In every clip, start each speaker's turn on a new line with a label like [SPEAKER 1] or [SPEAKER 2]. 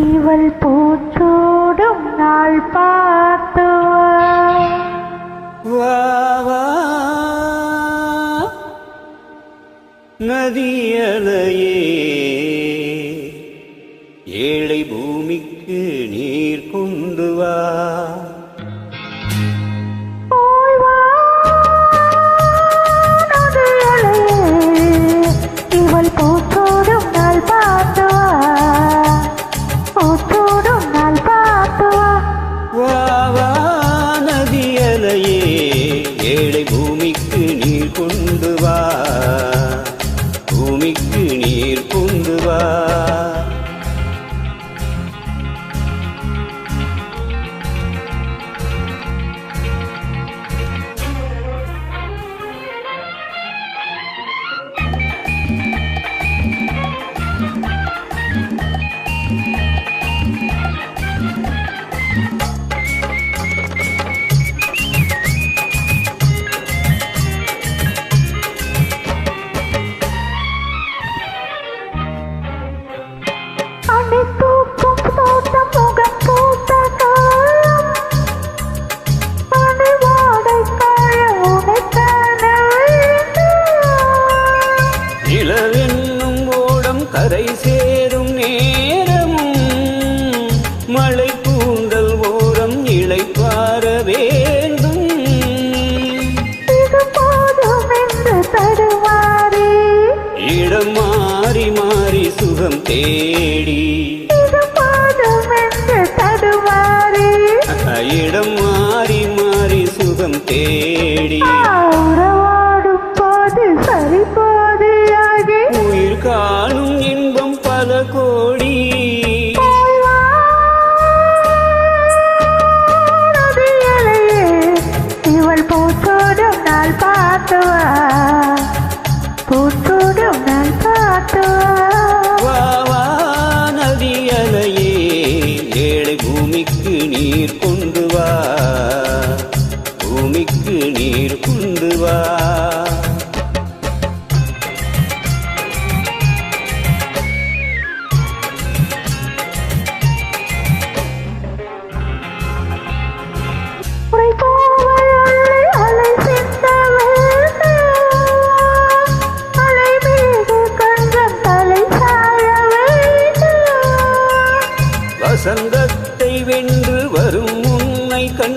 [SPEAKER 1] ഇവൾ പൂച്ചോടും
[SPEAKER 2] നാൾ പാത്തു. மதுரையே ஏழை பூமிக்கு நீர் கொண்டு வா. பூமிக்கு நீர் கொண்டு வா. Dame tú. தேடி. இடம் மாறி மாறி சுகம் தேடி.
[SPEAKER 1] சிவா
[SPEAKER 2] வசந்தத்தை வென்று வரும் உன்னை கண்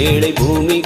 [SPEAKER 2] ஏழை பூமி